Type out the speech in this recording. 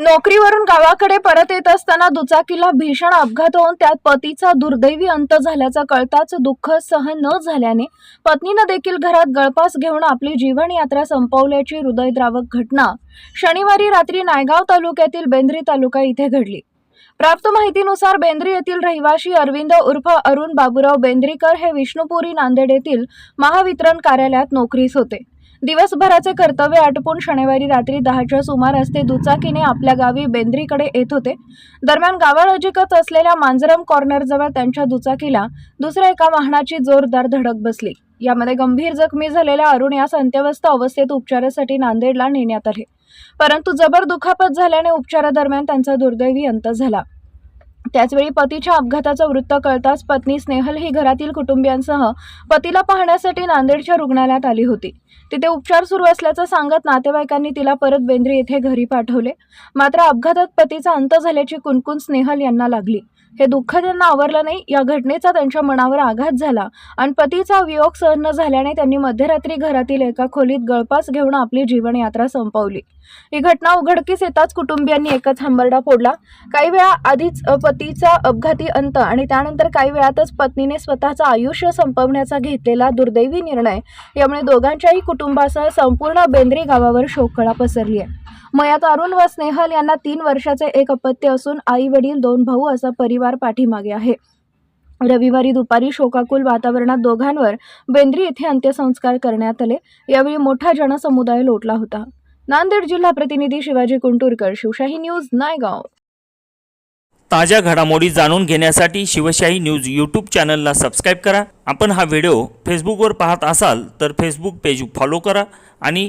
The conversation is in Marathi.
नोकरीवरून गावाकडे परत येत असताना दुचाकीला भीषण अपघात होऊन त्यात पतीचा दुर्दैवी अंत झाल्याचं कळताच दुःख सहन न झाल्याने पत्नीनं देखील घरात गळपास घेऊन आपली जीवनयात्रा संपवल्याची हृदयद्रावक घटना शनिवारी रात्री नायगाव तालुक्यातील बेंद्री तालुका इथे घडली. प्राप्त माहितीनुसार बेंद्री येथील रहिवाशी अरविंद उर्फ अरुण बाबूराव बेंद्रीकर हे विष्णुपुरी नांदेड येथील महावितरण कार्यालयात नोकरीस होते. दिवसभराचे कर्तव्य आटपून शनिवारी रात्री दहाच्या सुमारास ते दुचाकीने आपल्या गावी बेंद्रीकडे येत होते. दरम्यान गावानजीकच असलेल्या मांजरम कॉर्नरजवळ त्यांच्या दुचाकीला दुसऱ्या एका वाहनाची जोरदार धडक बसली. यामध्ये गंभीर जखमी झालेल्या अरुण यास अंत्यवस्थ अवस्थेत उपचारासाठी नांदेडला नेण्यात आले. परंतु जबर दुखापत झाल्याने उपचारादरम्यान त्यांचा दुर्दैवी अंत झाला. त्याचवेळी पतीच्या अपघाताचं वृत्त कळताच पत्नी स्नेहल ही घरातील कुटुंबियांसह पतीला पाहण्यासाठी नांदेडच्या रुग्णालयात आली होती. तिथे उपचार सुरू असल्याचं सांगत नातेवाईकांनी तिला परत बेंद्री येथे घरी पाठवले. मात्र अपघातात पतीचा अंत झाल्याची कुणकुण स्नेहल यांना लागली. हे दुःख त्यांना आवरलं नाही. या घटनेचा त्यांच्या मनावर आघात झाला. आणि पतीचा वियोग सहन न झाल्याने त्यांनी मध्यरात्री घरातील एका खोलीत गळपास घेऊन आपली जीवनयात्रा संपवली. ही घटना उघडकीस येताच कुटुंबियांनी एकच हंबरडा फोडला. काही वेळा आधीच पतीचा अपघाती अंत आणि त्यानंतर काही वेळातच पत्नीने स्वतःचं आयुष्य संपवण्याचा घेतलेला दुर्दैवी निर्णय यामुळे दोघांच्याही कुटुंबासह संपूर्ण बेंद्री गावावर शोककळा पसरली आहे मयात अरुण व स्नेहल यांना तीन वर्षाचे एक अपत्य असून आई वडील दोन भाऊ असा परिवार पाठीमागे आहे. रविवारी दुपारी शोकाकुल वातावरणात दोघांवर बेंद्री येथे अंत्यसंस्कार करण्यात आले. यावेळी मोठा जनसमुदाय लोटला होता. नांदेड जिल्हा प्रतिनिधी शिवाजी कुंटूरकर शिवशाही न्यूज नायगाव. ताज्या घडामोडी जाणून घेण्यासाठी शिवशाही न्यूज यूट्यूब चॅनलला सबस्क्राईब करा. आपण हा व्हिडिओ फेसबुकवर पाहत असाल तर फेसबुक पेज फॉलो करा आणि